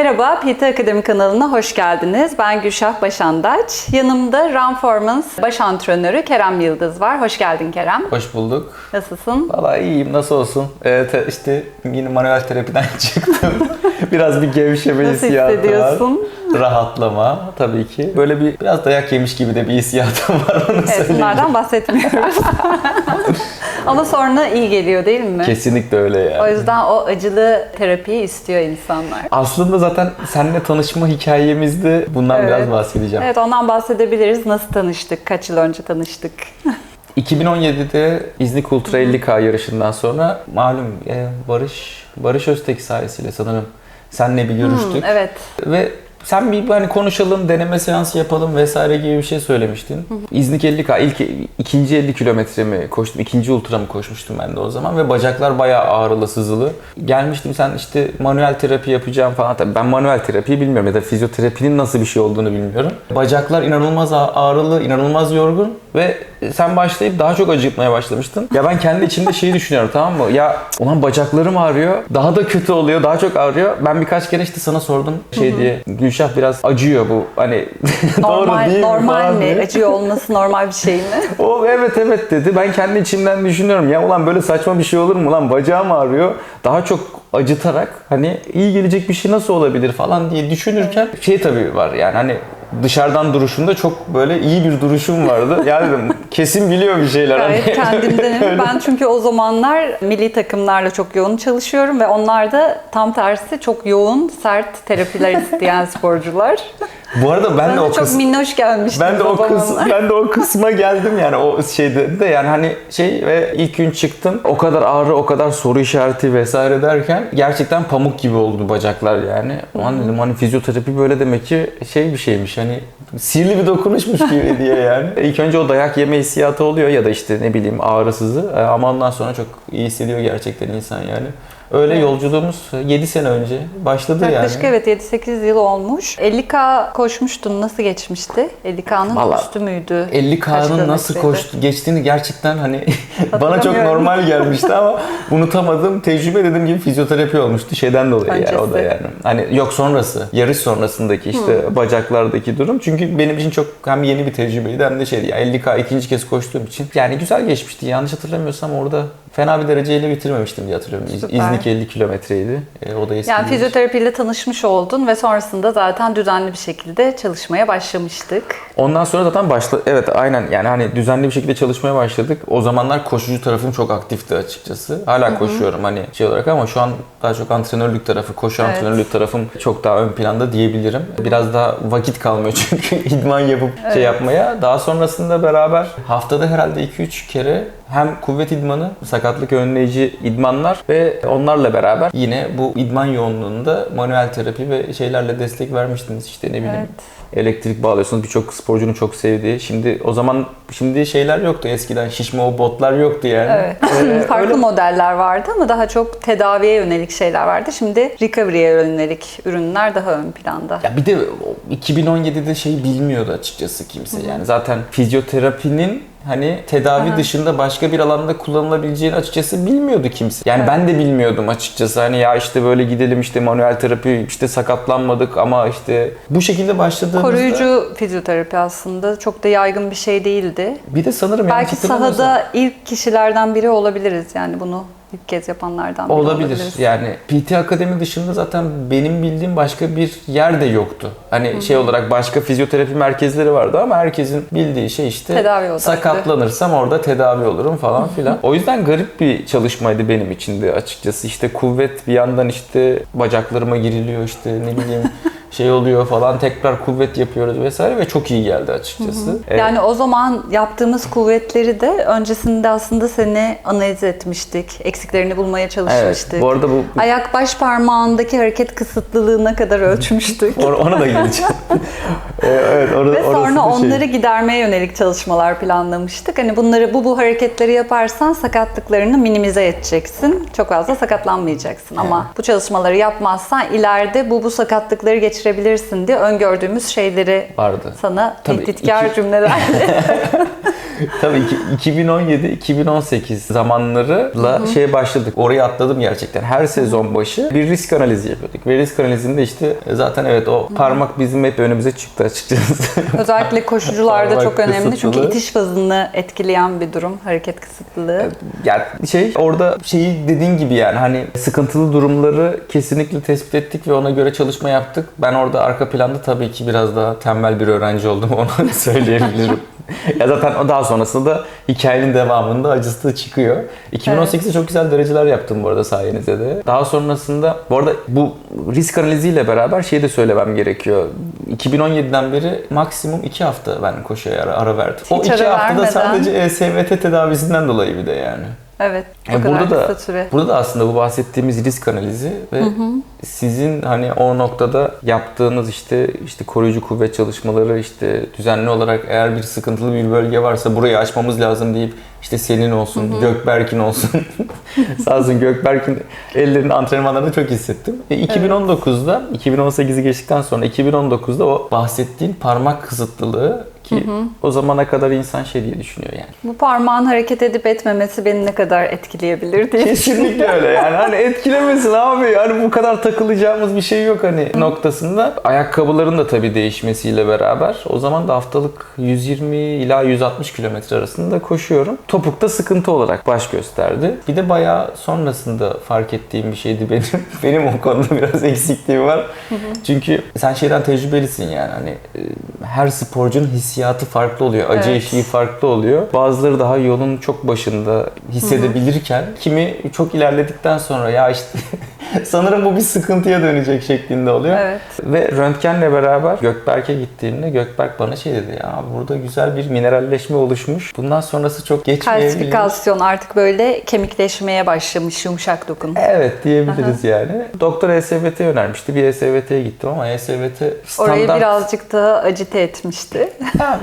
Merhaba, PT Akademi kanalına hoş geldiniz. Ben Gülşah Başandaç. Yanımda Runformance baş antrenörü Kerem Yıldız var. Hoş geldin Kerem. Hoş bulduk. Nasılsın? Valla iyiyim nasıl olsun. Ee, te- işte yine manuel terapiden çıktım. Biraz bir gevşeme Nasıl hissiyatı hissediyorsun? var. Rahatlama tabii ki. Böyle bir biraz dayak yemiş gibi de bir hissiyatım var onu Evet, söyleyeyim. bunlardan bahsetmiyoruz. Ama sonra iyi geliyor değil mi? Kesinlikle öyle ya. O yüzden o acılı terapiyi istiyor insanlar. Aslında zaten seninle tanışma hikayemizde bundan Evet. biraz bahsedeceğim. Evet, ondan bahsedebiliriz. Nasıl tanıştık? Kaç yıl önce tanıştık? 2017'de İznik Ultra 50K yarışından sonra malum e, Barış Barış Öztek sayesinde sanırım senle bir görüştük. Hmm, evet. Ve sen bir hani konuşalım, deneme seansı yapalım vesaire gibi bir şey söylemiştin. İznik 50K ilk ikinci 50 kilometremi koştum. ikinci ultra mı koşmuştum ben de o zaman ve bacaklar bayağı ağrılı, sızılı. Gelmiştim sen işte manuel terapi yapacağım falan. Tabii ben manuel terapiyi bilmiyorum ya da fizyoterapinin nasıl bir şey olduğunu bilmiyorum. Bacaklar inanılmaz ağ- ağrılı, inanılmaz yorgun ve sen başlayıp daha çok acıtmaya başlamıştın. Ya ben kendi içimde şeyi düşünüyorum tamam mı? Ya ulan bacaklarım ağrıyor. Daha da kötü oluyor. Daha çok ağrıyor. Ben birkaç kere işte sana sordum şey diye. Gülşah biraz acıyor bu. Hani doğru Normal, değil mi normal mi? diye. Acıyor olması normal bir şey mi? O evet evet dedi. Ben kendi içimden düşünüyorum. Ya ulan böyle saçma bir şey olur mu lan? Bacağım ağrıyor. Daha çok acıtarak hani iyi gelecek bir şey nasıl olabilir falan diye düşünürken şey tabii var yani hani dışarıdan duruşunda çok böyle iyi bir duruşum vardı. Ya dedim kesin biliyor bir şeyler. Gayet Hani- kendimden eminim. Ben çünkü o zamanlar milli takımlarla çok yoğun çalışıyorum ve onlar da tam tersi çok yoğun, sert terapiler isteyen sporcular. Bu arada ben, Ben de de o çok kısım minnoş gelmiştim ben de o zamanlar. ben de o kısma geldim yani o şeyde de yani hani şey ve ilk gün çıktım o kadar ağrı o kadar soru işareti vesaire derken gerçekten pamuk gibi oldu bacaklar yani. O an dedim hani fizyoterapi böyle demek ki şey bir şeymiş hani sihirli bir dokunuşmuş gibi diye yani. İlk önce o dayak yeme hissiyatı oluyor ya da işte ne bileyim ağrısızı E, ama ondan sonra çok iyi hissediyor gerçekten insan yani. Öyle Evet. yolculuğumuz 7 sene önce başladı yani. Yaklaşık evet 7-8 yıl olmuş. 50K koşmuştun. Nasıl geçmişti? 50K'nın Vallahi üstü müydü? 50 Kaç K'nın nasıl kilometreydi? koştu, geçtiğini gerçekten hani bana çok normal gelmişti ama unutamadığım tecrübe dediğim gibi fizyoterapi olmuştu şeyden dolayı yani o da Öncesi. yani. Hani yok sonrası, yarış sonrasındaki işte bacaklardaki durum. Çünkü benim için çok hem yeni bir tecrübeydi hem de şeydi ya 50K ikinci kez koştuğum için yani güzel geçmişti. Yanlış hatırlamıyorsam orada fena bir dereceyle bitirmemiştim diye hatırlıyorum. İz- Süper. İznik 50 kilometreydi. E, o da eski Yani fizyoterapiyle tanışmış oldun ve sonrasında zaten düzenli bir şekilde çalışmaya başlamıştık. Ondan sonra zaten başla evet aynen yani hani düzenli bir şekilde çalışmaya başladık. O zamanlar koşucu tarafım çok aktifti açıkçası. Hala koşuyorum hani şey olarak ama şu an daha çok antrenörlük tarafı, koşu Evet. antrenörlük tarafım çok daha ön planda diyebilirim. Biraz daha vakit kalmıyor çünkü idman yapıp şey yapmaya. Daha sonrasında beraber haftada herhalde 2-3 kere hem kuvvet idmanı, sakatlık önleyici idmanlar ve onlarla beraber yine bu idman yoğunluğunda manuel terapi ve şeylerle destek vermiştiniz işte ne bileyim Evet. elektrik bağlıyorsunuz. Birçok sporcunun çok sevdiği. Şimdi o zaman şimdi şeyler yoktu. Eskiden şişme o botlar yoktu yani. Evet. Ee, Farklı öyle- modeller vardı ama daha çok tedaviye yönelik şeyler vardı. Şimdi recovery'e yönelik ürünler daha ön planda. Ya bir de o 2017'de şey bilmiyordu açıkçası kimse. Yani zaten fizyoterapinin hani tedavi Aha. dışında başka bir alanda kullanılabileceğini açıkçası bilmiyordu kimse. Yani ben de bilmiyordum açıkçası. Hani ya işte böyle gidelim işte manuel terapi işte sakatlanmadık ama işte bu şekilde başladığımızda Koruyucu fizyoterapi aslında çok da yaygın bir şey değildi. bir de sanırım Belki hatırlamıyorsam- sahada ilk kişilerden biri olabiliriz yani bunu ilk kez yapanlardan biri Olabilir. olabiliriz. Yani PT Akademi dışında zaten benim bildiğim başka bir yer de yoktu. Hani şey olarak başka fizyoterapi merkezleri vardı ama herkesin bildiği şey işte Tedavi odaklı. sakatlanırsam orada tedavi olurum falan filan. o yüzden garip bir çalışmaydı benim için de açıkçası. İşte kuvvet bir yandan işte bacaklarıma giriliyor işte ne bileyim şey oluyor falan tekrar kuvvet yapıyoruz vesaire ve çok iyi geldi açıkçası. Evet. Yani o zaman yaptığımız kuvvetleri de öncesinde aslında seni analiz etmiştik. Eksiklerini bulmaya çalışmıştık. evet. Bu arada bu Ayak baş parmağındaki hareket kısıtlılığına kadar ölçmüştük. ona da geleceğim. Ee, evet, orada, Ve sonra şey. onları gidermeye yönelik çalışmalar planlamıştık. Hani bunları bu bu hareketleri yaparsan sakatlıklarını minimize edeceksin. Çok fazla sakatlanmayacaksın. Ama bu çalışmaları yapmazsan ileride bu bu sakatlıkları geçirebilirsin diye öngördüğümüz şeyleri vardı. sana Tabii, tehditkar iki- cümlelerle Tabii ki 2017-2018 zamanlarıyla şey başladık. Oraya atladım gerçekten. Her sezon başı bir risk analizi yapıyorduk. Ve risk analizinde işte zaten evet o parmak bizim hep önümüze çıktı açıkçası. Özellikle koşucularda Parmak çok önemli çünkü itiş hızını etkileyen bir durum, hareket kısıtlılığı. yani şey orada şeyi dediğin gibi yani hani sıkıntılı durumları kesinlikle tespit ettik ve ona göre çalışma yaptık. Ben orada arka planda tabii ki biraz daha tembel bir öğrenci oldum onu söyleyebilirim. ya zaten o daha sonrasında da hikayenin devamında acısı da çıkıyor. 2018'de çok güzel dereceler yaptım bu arada sayenizde de. Daha sonrasında bu arada bu risk analiziyle beraber şeyi de söylemem gerekiyor. 2017'den beri maksimum 2 hafta ben koşuya ara, ara verdim. o Hiç 2 ara haftada vermeden. sadece ESVT tedavisinden dolayı bir de yani. Evet, kadar burada da süre. burada da aslında bu bahsettiğimiz risk analizi ve sizin hani o noktada yaptığınız işte işte koruyucu kuvvet çalışmaları işte düzenli olarak eğer bir sıkıntılı bir bölge varsa burayı açmamız lazım deyip işte senin olsun, Gökberk'in olsun. Sağ olsun Gökberk'in ellerinin antrenmanlarını çok hissettim. Ve 2019'da 2018'i geçtikten sonra 2019'da o bahsettiğin parmak kısıtlılığı ki o zamana kadar insan şey diye düşünüyor yani. Bu parmağın hareket edip etmemesi beni ne kadar etkileyebilir diye Kesinlikle öyle yani hani etkilemesin abi yani bu kadar takılacağımız bir şey yok hani noktasında. Ayakkabıların da tabii değişmesiyle beraber o zaman da haftalık 120 ila 160 kilometre arasında koşuyorum. Topukta sıkıntı olarak baş gösterdi. Bir de bayağı sonrasında fark ettiğim bir şeydi benim. Benim o konuda biraz eksikliğim var. Çünkü sen şeyden tecrübelisin yani hani e, her sporcunun hissiyatı farklı oluyor. Acı Evet. eşiği farklı oluyor. Bazıları daha yolun çok başında hissedebilirken kimi çok ilerledikten sonra ya işte sanırım bu bir sıkıntıya dönecek şeklinde oluyor. Evet. Ve röntgenle beraber Gökberk'e gittiğimde Gökberk bana şey dedi ya burada güzel bir mineralleşme oluşmuş. Bundan sonrası çok geçmeyebilir. Kalsifikasyon artık böyle kemikleşmeye başlamış yumuşak dokun. Evet diyebiliriz yani. Doktor ESVT önermişti. Bir ESVT'ye gittim ama ESVT standart... Orayı birazcık daha acite etmişti. Yani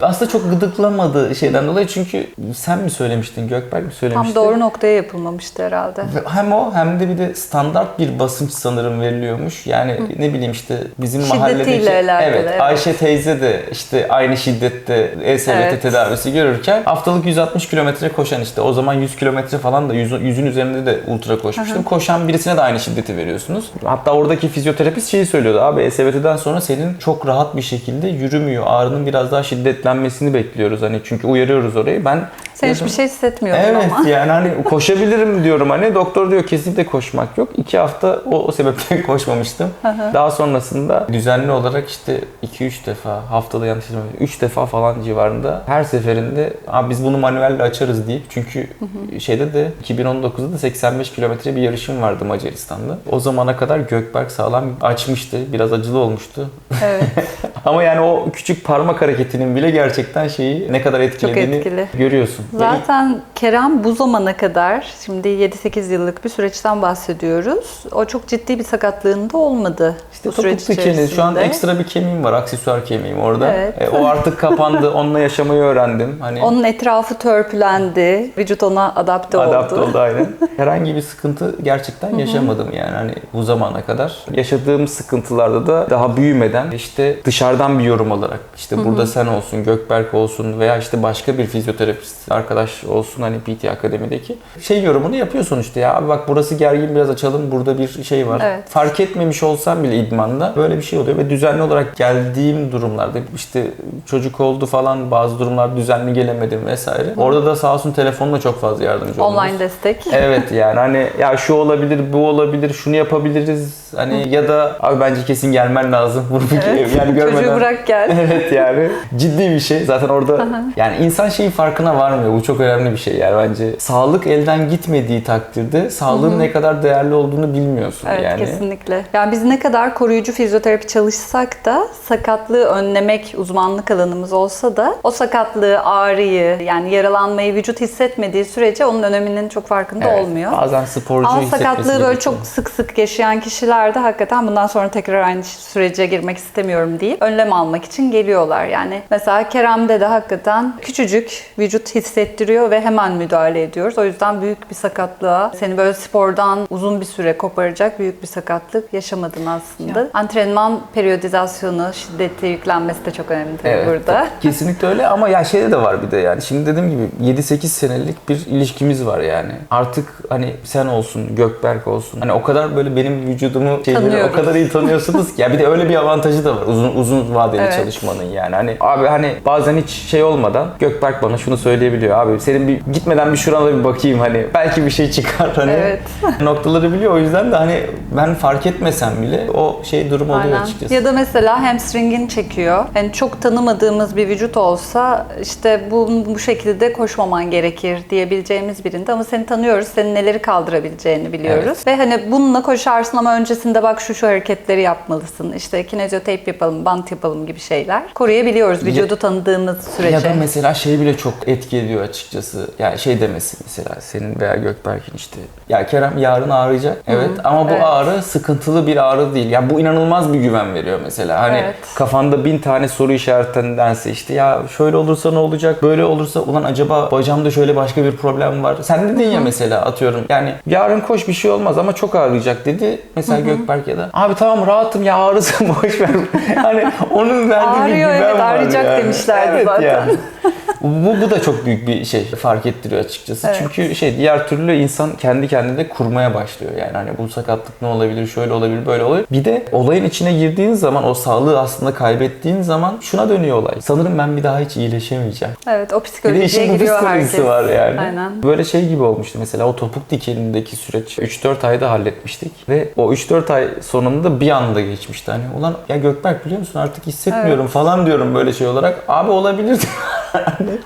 aslında çok gıdıklamadı şeyden dolayı çünkü sen mi söylemiştin Gökberk mi söylemişti? Tam doğru noktaya yapılmamıştı herhalde. Hem o hem de bir de standart bir basınç sanırım veriliyormuş. Yani ne bileyim işte bizim Şiddetiyle mahalledeki alakalı, evet, evet. Ayşe teyze de işte aynı şiddette ESVT Evet. tedavisi görürken haftalık 160 kilometre koşan işte o zaman 100 kilometre falan da 100, 100'ün üzerinde de ultra koşmuştum. Koşan birisine de aynı şiddeti veriyorsunuz. Hatta oradaki fizyoterapist şeyi söylüyordu abi ESVT'den sonra senin çok rahat bir şekilde yürümüyor. Ağrının biraz daha şiddetlenmesini bekliyoruz hani çünkü uyarıyoruz orayı. Ben Sen hiçbir şey hissetmiyordun Evet ama. yani hani koşabilirim diyorum hani doktor diyor kesinlikle koşmak yok. İki hafta o, o sebeple koşmamıştım. Daha sonrasında düzenli olarak işte 2-3 defa haftada yanlış hatırlamıyorum 3 defa falan civarında her seferinde abi biz bunu manuelle açarız deyip çünkü şeyde de 2019'da da 85 kilometre bir yarışım vardı Macaristan'da. O zamana kadar Gökberk sağlam açmıştı. Biraz acılı olmuştu. Evet. Ama yani o küçük parmak hareketinin bile gerçekten şeyi ne kadar etkilediğini etkili. görüyorsun. Zaten Kerem bu zamana kadar, şimdi 7-8 yıllık bir süreçten bahsediyoruz. O çok ciddi bir sakatlığında olmadı İşte bu süreç topuklu kemiği. Şu an içerisinde. ekstra bir kemiğim var. Aksesuar kemiğim orada. Evet. E, o artık kapandı. Onunla yaşamayı öğrendim. Hani Onun etrafı törpülendi, vücut ona adapte, adapte oldu. oldu aynen. Herhangi bir sıkıntı gerçekten yaşamadım yani hani bu zamana kadar. Yaşadığım sıkıntılarda da daha büyümeden işte dışarıdan bir yorum olarak işte burada sen olsun, Gökberk olsun veya işte başka bir fizyoterapist arkadaş olsun hani PT Akademi'deki şey yorumunu yapıyor sonuçta ya abi bak burası gergin biraz açalım burada bir şey var. Evet. Fark etmemiş olsam bile idmanda böyle bir şey oluyor ve düzenli olarak geldiğim durumlarda işte çocuk oldu falan bazı durumlar düzenli gelemedim vesaire. Orada da sağ olsun telefonla çok fazla yardımcı oldunuz. Online destek. Evet yani hani ya şu olabilir, bu olabilir, şunu yapabiliriz. Hani ya da abi bence kesin gelmen lazım. Bunu Evet. yani görmeden. Çocuğu bırak gel. Evet yani ciddi bir şey. Zaten orada yani insan şeyin farkına varmıyor. Bu çok önemli bir şey yani bence. Sağlık elden gitmediği takdirde sağlığın ne kadar değerli olduğunu bilmiyorsun Evet yani. kesinlikle. Yani biz ne kadar koruyucu fizyoterapi çalışsak da sakatlığı önlemek uzmanlık alanımız olsa da o sakatlığı, ağrıyı yani yaralanmayı vücut hissetmediği sürece onun öneminin çok farkında Evet, olmuyor. Bazen sporcu Ama sakatlığı böyle çok sık sık yaşayan kişilerde hakikaten bundan sonra tekrar aynı sürece girmek istemiyorum deyip ön önlem almak için geliyorlar. Yani mesela Kerem'de de hakikaten küçücük vücut hissettiriyor ve hemen müdahale ediyoruz. O yüzden büyük bir sakatlığa, seni böyle spordan uzun bir süre koparacak büyük bir sakatlık yaşamadın aslında. Antrenman periyodizasyonu, şiddeti yüklenmesi de çok önemli tabii Evet, burada. Kesinlikle öyle ama ya şeyde de var bir de yani. Şimdi dediğim gibi 7-8 senelik bir ilişkimiz var yani. Artık hani sen olsun, Gökberk olsun. Hani o kadar böyle benim vücudumu şeyleri o kadar iyi tanıyorsunuz ki. Ya bir de öyle bir avantajı da var uzun uzun vadeli Evet. çalışmanın yani. Hani abi hani bazen hiç şey olmadan Gökberk bana şunu söyleyebiliyor. Abi senin bir gitmeden bir şurana bir bakayım hani belki bir şey çıkar hani. Evet. Noktaları biliyor o yüzden de hani ben fark etmesem bile o şey durum oluyor Aynen. açıkçası. Ya da mesela hamstringin çekiyor. Yani çok tanımadığımız bir vücut olsa işte bu, bu şekilde koşmaman gerekir diyebileceğimiz birinde ama seni tanıyoruz. Senin neleri kaldırabileceğini biliyoruz. Ve hani bununla koşarsın ama öncesinde bak şu şu hareketleri yapmalısın. İşte kineziotape yapalım, bant yapalım gibi şeyler. Koruyabiliyoruz vücudu tanıdığımız sürece. Ya da mesela şey bile çok etki ediyor açıkçası. Yani şey demesi mesela senin veya Gökberk'in işte. Ya Kerem yarın ağrıyacak. Evet ama bu evet. ağrı sıkıntılı bir ağrı değil. Yani bu inanılmaz bir güven veriyor mesela. Hani Evet. kafanda bin tane soru işaretindense işte ya şöyle olursa ne olacak? Böyle olursa ulan acaba bacağımda şöyle başka bir problem var. Sen dedin ya mesela atıyorum. Yani yarın koş bir şey olmaz ama çok ağrıyacak dedi. Mesela Gökberk ya da abi tamam rahatım ya ağrısın boş ver. hani onun verdiği bir Ağrıyor, güven evet, var ağrıyacak yani. demişlerdi evet zaten. Yani. Bu, bu da çok büyük bir şey fark ettiriyor açıkçası. Evet. Çünkü şey diğer türlü insan kendi kendine kurmaya başlıyor. Yani hani bu sakatlık ne olabilir, şöyle olabilir, böyle olabilir. Bir de olayın içine girdiğin zaman o sağlığı aslında kaybettiğin zaman şuna dönüyor olay. Sanırım ben bir daha hiç iyileşemeyeceğim. Evet o Bir de psikolojiye işin bu giriyor psikolojisi var yani. Aynen. Böyle şey gibi olmuştu mesela o topuk dikenindeki süreç 3-4 ayda halletmiştik. Ve o 3-4 ay sonunda bir anda geçmişti. Hani ulan ya Gökberk biliyor musun artık hissetmiyorum falan diyorum böyle şey olarak. Abi olabilir.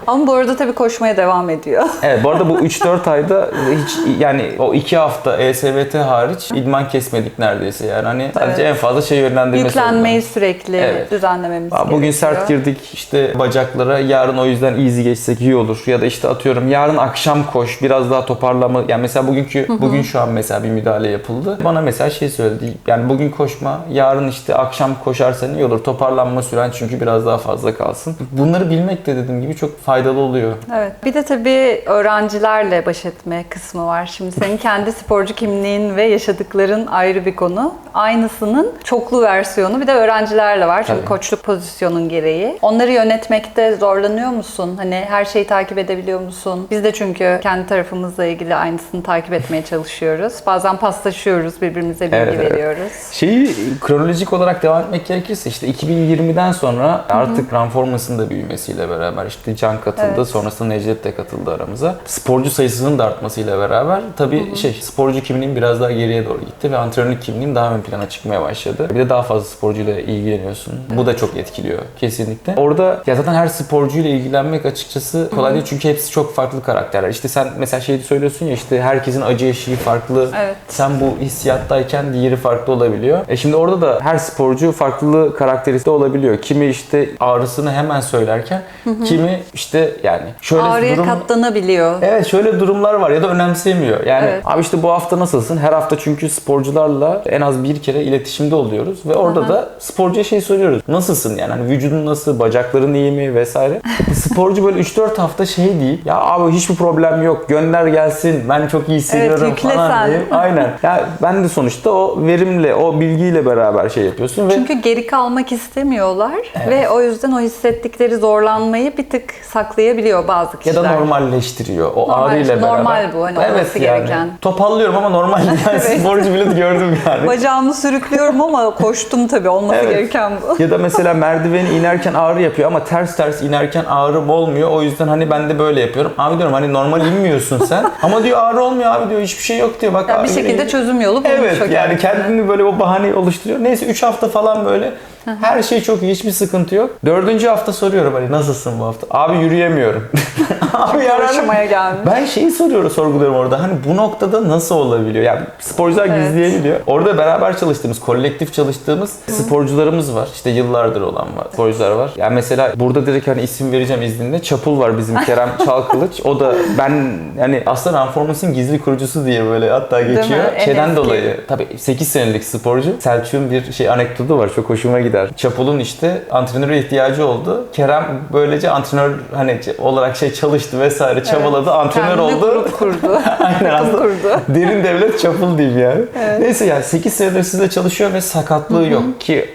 Ama bu arada tabii koşmaya devam ediyor. Evet bu arada bu 3-4 ayda hiç yani o 2 hafta ESVT hariç idman kesmedik neredeyse yani hani sadece Evet. en fazla şey yönlendirmesi Yüklenmeyi oldu. sürekli Evet. düzenlememiz Aa, Bugün gerekiyor. sert girdik işte bacaklara yarın o yüzden easy geçsek iyi olur ya da işte atıyorum yarın akşam koş biraz daha toparlama yani mesela bugünkü bugün şu an mesela bir müdahale yapıldı bana mesela şey söyledi yani bugün koşma yarın işte akşam koşarsan iyi olur toparlanma süren çünkü biraz daha fazla kalsın bunları bilmek de gibi çok faydalı oluyor. Evet. Bir de tabii öğrencilerle baş etme kısmı var. Şimdi senin kendi sporcu kimliğin ve yaşadıkların ayrı bir konu. Aynısının çoklu versiyonu bir de öğrencilerle var. Çünkü Tabii. koçluk pozisyonun gereği. Onları yönetmekte zorlanıyor musun? Hani her şeyi takip edebiliyor musun? Biz de çünkü kendi tarafımızla ilgili aynısını takip etmeye çalışıyoruz. Bazen paslaşıyoruz, birbirimize bilgi Evet, evet. veriyoruz. Şeyi kronolojik olarak devam etmek gerekirse işte 2020'den sonra artık Ranformas'ın da büyümesiyle beraber işte Can katıldı. Evet. Sonrasında Necdet de katıldı aramıza. Sporcu sayısının da artmasıyla beraber tabii şey sporcu kimliğim biraz daha geriye doğru gitti ve antrenörlük kimliğim daha ön plana çıkmaya başladı. Bir de daha fazla sporcuyla ilgileniyorsun. Bu da çok etkiliyor kesinlikle. Orada ya zaten her sporcuyla ilgilenmek açıkçası kolay değil çünkü hepsi çok farklı karakterler. İşte sen mesela şeyi söylüyorsun ya işte herkesin acı eşiği farklı. Evet. Sen bu hissiyattayken diğeri farklı olabiliyor. E şimdi orada da her sporcu farklı karakteriste olabiliyor. Kimi işte ağrısını hemen söylerken, kimi işte yani şöyle Ağrıya durum... katlanabiliyor. Evet şöyle durumlar var ya da önemsemiyor. Yani Evet. abi işte bu hafta nasılsın? Her hafta çünkü sporcularla en az bir kere iletişimde oluyoruz ve orada da sporcuya şey soruyoruz. Nasılsın yani? Hani vücudun nasıl? Bacakların iyi mi? Vesaire. Sporcu böyle 3-4 hafta şey değil. Ya abi hiçbir problem yok. Gönder gelsin. Ben çok iyi hissediyorum yükle falan sen. deyip. Aynen. Ya ben de sonuçta o verimle, o bilgiyle beraber şey yapıyorsun ve Çünkü geri kalmak istemiyorlar ve o yüzden o hissettikleri zorlanmayı bir tık saklayabiliyor bazı ya kişiler. da normalleştiriyor. O Normal- ağrıyla beraber. normal bu, hani olması gereken. Topallıyorum ama normal. Yani Evet. sporcu bile gördüm yani. Bacağımı sürüklüyorum ama koştum tabii olması Evet. gereken bu. ya da mesela merdiveni inerken ağrı yapıyor ama ters ters inerken ağrı olmuyor. O yüzden hani ben de böyle yapıyorum. Abi diyorum hani normal inmiyorsun sen. ama diyor ağrı olmuyor abi diyor hiçbir şey yok diyor. Bak Yani bir şekilde çözüm yolu bulmuş Evet yani kendini böyle o bahaneyi oluşturuyor. Neyse 3 hafta falan böyle her şey çok iyi hiçbir sıkıntı yok. Dördüncü hafta soruyorum hani nasılsın bu hafta? Abi yürüyemiyorum. Abi yani Uğraşmaya gelmiş. ben şeyi soruyorum, sorguluyorum orada. Hani bu noktada nasıl olabiliyor? Yani sporcular Evet. gizleyebiliyor. Orada beraber çalıştığımız, kolektif çalıştığımız sporcularımız var. İşte yıllardır olan var. Sporcular var. Yani mesela burada direkt hani isim vereceğim izninle. Çapul var bizim Kerem Çalkılıç. O da ben yani aslında Ranformas'ın gizli kurucusu diye böyle hatta geçiyor. Şeyden dolayı tabii 8 senelik sporcu. Selçuk'un bir şey anekdotu var. Çok hoşuma gider. Dediler. Çapul'un işte antrenöre ihtiyacı oldu. Kerem böylece antrenör hani olarak şey çalıştı vesaire çabaladı. Antrenör Kendine oldu. grup kurdu. Aynen aslında kurdu. derin devlet çapul diyeyim yani. Neyse yani 8 senedir sizle çalışıyor ve sakatlığı yok ki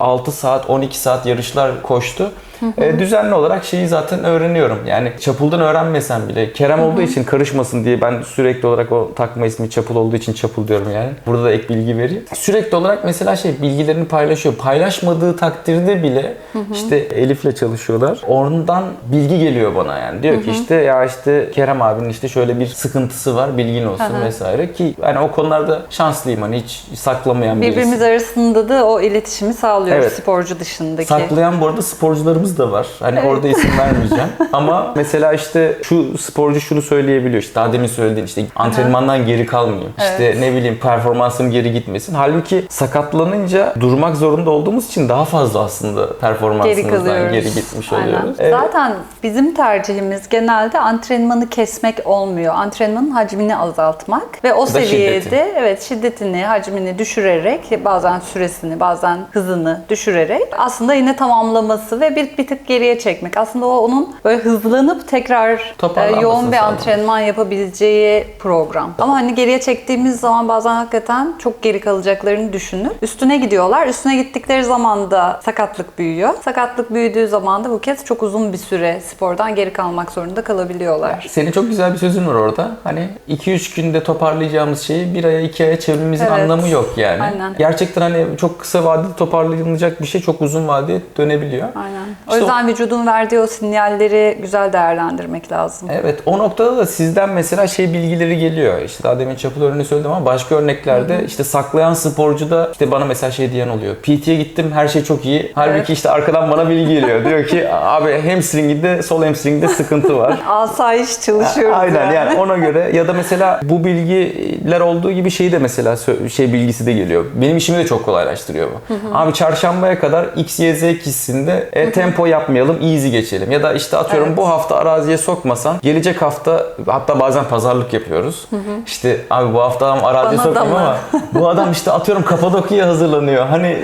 6 saat 12 saat yarışlar koştu. E, düzenli olarak şeyi zaten öğreniyorum. Yani çapuldan öğrenmesem bile Kerem olduğu için karışmasın diye ben sürekli olarak o takma ismi çapul olduğu için çapul diyorum yani. Burada da ek bilgi vereyim. Sürekli olarak mesela şey bilgilerini paylaşıyor. Paylaşmadığı takdirde bile işte Elif'le çalışıyorlar. Ondan bilgi geliyor bana yani. Diyor ki işte ya işte Kerem abinin işte şöyle bir sıkıntısı var bilgin olsun vesaire ki hani o konularda şanslıyım hani hiç saklamayan birisi. Birbirimiz arasında da o iletişimi sağlıyoruz Evet. sporcu dışındaki. Saklayan bu arada sporcularımız da var. Hani orada isim vermeyeceğim. Ama mesela işte şu sporcu şunu söyleyebiliyor. İşte daha demin söylediğin işte antrenmandan geri kalmayayım. İşte ne bileyim performansım geri gitmesin. Halbuki sakatlanınca durmak zorunda olduğumuz için daha fazla aslında geri performansımızdan kalıyoruz. geri gitmiş Aynen. oluyoruz. Evet. Zaten bizim tercihimiz genelde antrenmanı kesmek olmuyor. Antrenmanın hacmini azaltmak ve o seviyede şiddeti. evet şiddetini, hacmini düşürerek bazen süresini, bazen hızını düşürerek aslında yine tamamlaması ve bir, bir tık geriye çekmek. Aslında o onun böyle hızlanıp tekrar e, yoğun bir sağlamak. antrenman yapabileceği program. Ama hani geriye çektiğimiz zaman bazen hakikaten çok geri kalacaklarını düşünüp üstüne gidiyorlar. Üstüne gittikleri zaman da sakatlık büyüyor. Sakatlık büyüdüğü zaman da bu kez çok uzun bir süre spordan geri kalmak zorunda kalabiliyorlar. Senin çok güzel bir sözün var orada. Hani 2-3 günde toparlayacağımız şeyi bir aya 2 aya çevirmemizin Evet. anlamı yok yani. Aynen. Gerçekten hani çok kısa vadede toparlanacak bir şey çok uzun vadede dönebiliyor. Aynen. O İşte yüzden vücudun verdiği o sinyalleri güzel değerlendirmek lazım. Evet o noktada da sizden mesela şey bilgileri geliyor. İşte daha demin çapul örneğini söyledim ama başka örneklerde işte saklayan sporcu da işte bana mesela şey diyen oluyor. PT'ye gittim her şey çok iyi. Halbuki Evet. işte arkadan bana bilgi geliyor. Diyor ki abi hamstringinde sol hamstringinde sıkıntı var. Asayiş çalışıyoruz Aynen yani ona göre ya da mesela bu bilgiler olduğu gibi şeyi de mesela şey bilgisi de geliyor. Benim işimi de çok kolaylaştırıyor bu. Abi çarşambaya kadar X, Y, Z kişisinde e, tempo yapmayalım, easy geçelim. Ya da işte atıyorum Evet. bu hafta araziye sokmasan gelecek hafta hatta bazen pazarlık yapıyoruz. İşte abi bu hafta adam araziye mı? ama bu adam işte atıyorum Kapadokya'ya hazırlanıyor. Hani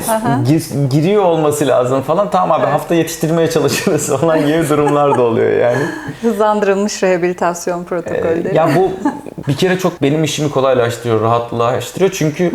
gir- giriyor olması lazım falan. Tamam abi hafta yetiştirmeye çalışırız falan gibi durumlar da oluyor yani. Hızlandırılmış rehabilitasyon protokolleri. Ya bu bir kere çok benim işimi kolaylaştırıyor, rahatlaştırıyor. Çünkü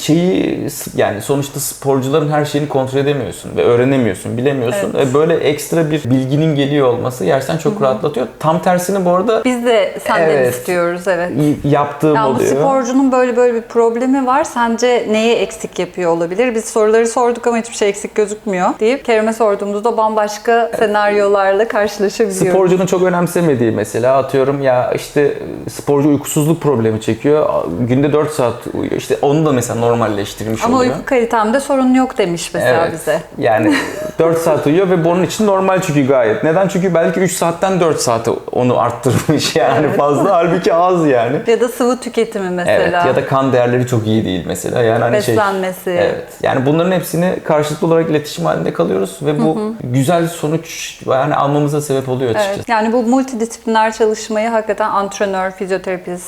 şeyi yani sonuçta sporcuların her şeyini kontrol edemiyorsun ve öğrenemiyorsun, bilemiyorsun. Evet. Ve böyle ekstra bir bilginin geliyor olması gerçekten çok rahatlatıyor. Tam tersini bu arada Biz de senden Evet. istiyoruz evet. yaptığım Yani bu oluyor. sporcunun böyle böyle bir problemi var. Sence neyi eksik yapıyor olabilir? Biz soruları sorduk ama hiçbir şey eksik gözükmüyor deyip Kerem'e sorduğumuzda bambaşka senaryolarla karşılaşabiliyoruz. Sporcunun çok önemsemediği mesela atıyorum ya işte sporcu uykusuzluk problemi çekiyor. Günde 4 saat uyuyor. İşte onu da mesela normalleştirmiş Ama oluyor. uyku kalitemde sorun yok demiş mesela Evet. bize. Yani 4 saat uyuyor ve bunun için normal çünkü gayet. Neden? Çünkü belki 3 saatten 4 saate onu arttırmış yani fazla. Halbuki az yani. Ya da sıvı tüketimi mesela. Evet ya da kan değerleri çok iyi değil mesela. Yani hani şey Beslenmesi. Evet. Yani bunların hepsini karşılıklı olarak iletişim halinde kalıyoruz ve bu güzel sonuç yani almamıza sebep oluyor açıkçası. Evet, yani bu multidisipliner çalışmayı hakikaten antrenör, fizyoterapist,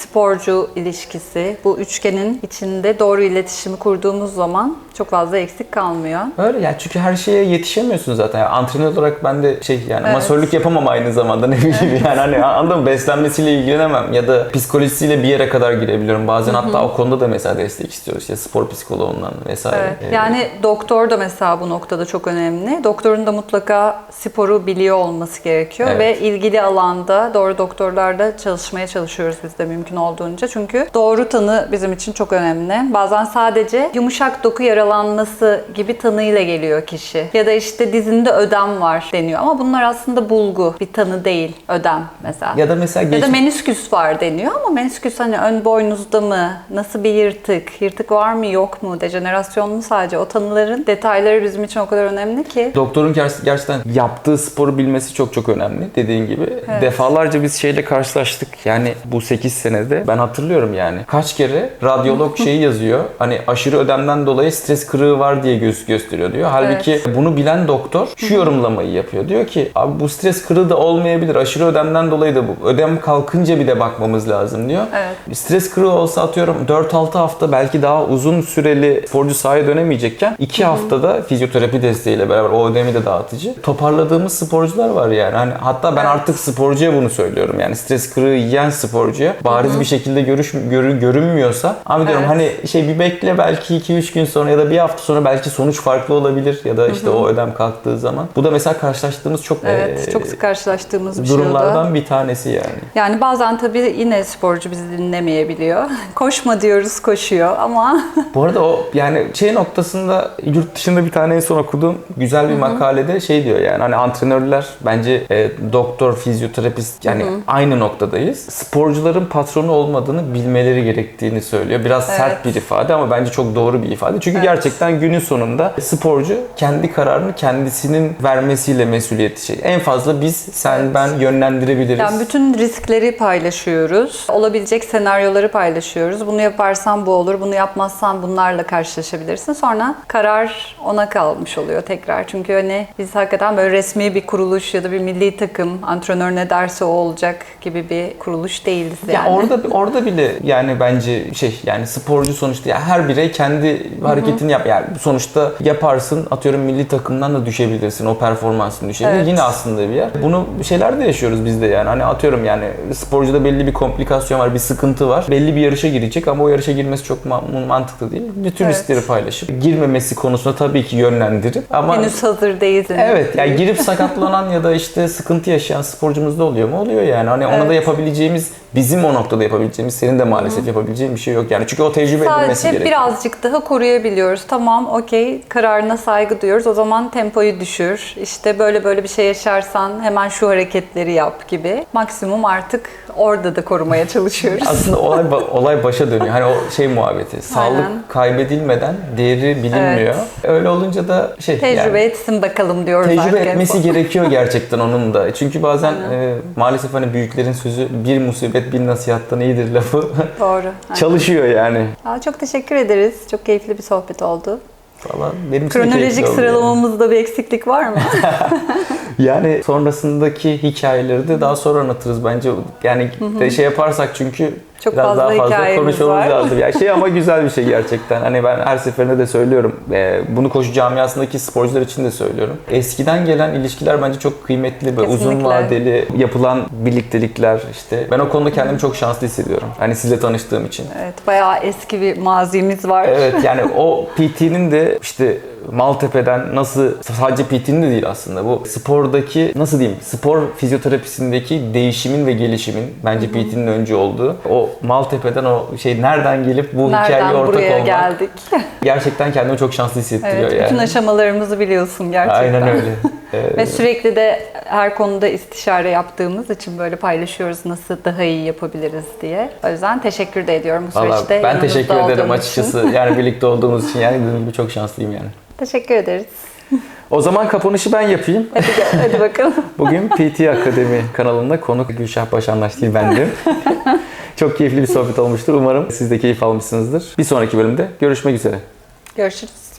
sporcu ilişkisi, bu üçgenin içinde doğru iletişimi kurduğumuz zaman çok fazla eksik kalmıyor. Öyle yani çünkü her şeye yetişemiyorsun zaten. Yani antrenör olarak ben de şey yani Evet. masörlük yapamam aynı zamanda ne bileyim yani hani anladın mı? Beslenmesiyle ilgilenemem ya da psikolojisiyle bir yere kadar girebiliyorum. Bazen hatta o konuda da mesela destek istiyoruz. İşte spor psikoloğundan vesaire. Evet. Ee, Yani doktor da mesela bu noktada çok önemli. Doktorun da mutlaka sporu biliyor olması gerekiyor Evet. ve ilgili alanda doğru doktorlarla çalışmaya çalışıyoruz biz de mümkün olduğunca. Çünkü doğru tanı bizim için çok önemli. Bazen sadece yumuşak doku yaralanması gibi tanıyla geliyor kişi. Ya da işte dizinde ödem var deniyor ama bunlar aslında bulgu, bir tanı değil. Ödem mesela. ya da mesela Ya da geç- menisküs var deniyor ama menisküs hani ön boynuzda mı? Nasıl bir yırtık? Yırtık var mı yok mu? Dejenerasyon mu sadece? O tanıların detayları bizim için o kadar önemli ki. Doktorun ger- gerçekten yaptığı sporu bilmesi çok çok önemli dediğin gibi. Defalarca biz şeyle karşılaştık. Yani bu 8 sene senede ben hatırlıyorum yani. Kaç kere radyolog şeyi yazıyor. Hani aşırı ödemden dolayı stres kırığı var diye göz gösteriyor diyor. Halbuki bunu bilen doktor şu yorumlamayı yapıyor. Diyor ki abi bu stres kırığı da olmayabilir. Aşırı ödemden dolayı da bu. Ödem kalkınca bir de bakmamız lazım diyor. Evet. Stres kırığı olsa atıyorum 4-6 hafta belki daha uzun süreli sporcu sahaya dönemeyecekken 2 haftada fizyoterapi desteğiyle beraber o ödemi de dağıtıcı. Toparladığımız sporcular var yani. Hani hatta ben Evet. artık sporcuya bunu söylüyorum. Yani stres kırığı yiyen sporcuya bariz bir şekilde görüş görü- görünmüyorsa abi diyorum Evet. hani şey bir bekle belki 2-3 gün sonra ya da bir hafta sonra belki sonuç farklı olabilir ya da işte o ödem kalktığı zaman. Bu da mesela karşılaştığımız çok Evet, eee, çok sık karşılaştığımız bir şey durumlardan bir tanesi yani. Yani bazen tabii yine sporcu bizi dinlemeyebiliyor. Koşma diyoruz koşuyor ama Bu arada o yani şey noktasında yurt dışında bir tane en son okuduğum güzel bir makalede şey diyor yani hani antrenörler bence e, doktor, fizyoterapist yani aynı noktadayız. Sporcuların patronu olmadığını bilmeleri gerektiğini söylüyor. Biraz Evet. sert bir ifade ama bence çok doğru bir ifade. Çünkü gerçekten günün sonunda sporcu kendi kararını kendisinin vermesiyle mesuliyeti şey. En fazla biz, sen, ben yönlendirebiliriz. yani bütün riskleri paylaşıyoruz. Olabilecek senaryoları paylaşıyoruz. Bunu yaparsan bu olur, bunu yapmazsan bunlarla karşılaşabilirsin. Sonra karar ona kalmış oluyor tekrar. Çünkü hani biz hakikaten böyle resmi bir kuruluş ya da bir milli takım, antrenör ne derse o olacak gibi bir kuruluş değiliz Ya yani. Orada orada bile yani bence şey yani sporcu sonuçta ya her birey kendi hareketini yap. Yani sonuçta yaparsın atıyorum milli takımdan da düşebilirsin. O performansın düşebilir. Evet. Yine aslında bir yer. Bunu şeyler de yaşıyoruz biz de yani. Hani atıyorum yani sporcuda belli bir komplikasyon var, bir sıkıntı var. Belli bir yarışa girecek ama o yarışa girmesi çok ma- mantıklı değil. Bütün Evet. riskleri paylaşıp girmemesi konusunda tabii ki yönlendirip ama Henüz hazır değilsin. Evet yani girip sakatlanan ya da işte sıkıntı yaşayan sporcumuz da oluyor mu? Oluyor yani. Hani ona da Evet. yapabileceğimiz, bizim o noktada yapabileceğimiz, senin de maalesef yapabileceğin bir şey yok yani. Çünkü o tecrübe edilmesi Sadece gerekiyor. birazcık daha koruyabiliyoruz. Tamam, okey, kararına saygı duyuyoruz. O zaman tempoyu düşür. İşte böyle böyle bir şey yaşarsan hemen şu hareketleri yap gibi. Maksimum artık orada da korumaya çalışıyoruz. Aslında olay olay başa dönüyor. Hani o şey muhabbeti. Sağlık Aynen. kaybedilmeden değeri bilinmiyor. Öyle olunca da şey Tecrübe yani, etsin bakalım diyoruz Tecrübe artık etmesi gerekiyor gerçekten onun da. Çünkü bazen Aynen. e, maalesef hani büyüklerin sözü bir musibet bir nasihattan iyidir lafı Doğru. çalışıyor yani. Aa, çok teşekkür ederiz. Çok keyifli bir sohbet oldu. Falan. Benim Kronolojik oldu yani. sıralamamızda bir eksiklik var mı? Yani sonrasındaki hikayeleri de daha sonra anlatırız bence. Yani de şey yaparsak çünkü Çok biraz fazla daha fazla konuşmamız var. lazım. Yani şey ama güzel bir şey gerçekten. Hani ben her seferinde de söylüyorum. Ee, bunu koşu camiasındaki sporcular için de söylüyorum. Eskiden gelen ilişkiler bence çok kıymetli ve uzun vadeli yapılan birliktelikler işte. Ben o konuda kendimi çok şanslı hissediyorum. Hani sizle tanıştığım için. evet, bayağı eski bir mazimiz var. Evet yani o PT'nin de işte Maltepe'den nasıl sadece PT'nin de değil aslında bu spordaki nasıl diyeyim spor fizyoterapisindeki değişimin ve gelişimin bence PT'nin önce olduğu o Maltepe'den o şey nereden gelip bu hikayeye Nereden ortak buraya olmak geldik? gerçekten kendimi çok şanslı hissettiriyor Evet, bütün yani. aşamalarımızı biliyorsun gerçekten. Aynen öyle. Ee, Ve sürekli de her konuda istişare yaptığımız için böyle paylaşıyoruz nasıl daha iyi yapabiliriz diye. O yüzden teşekkür de ediyorum bu Valla süreçte. ben teşekkür ederim olduğun için. açıkçası. Yani birlikte olduğumuz için yani dediğim gibi çok şanslıyım yani. Teşekkür ederiz. O zaman kapanışı ben yapayım. Hadi, gel, hadi bakalım. Bugün PT Akademi kanalında konuk Gülşah Başanlaş değil bendim. Çok keyifli bir sohbet olmuştur. Umarım siz de keyif almışsınızdır. Bir sonraki bölümde görüşmek üzere. Görüşürüz.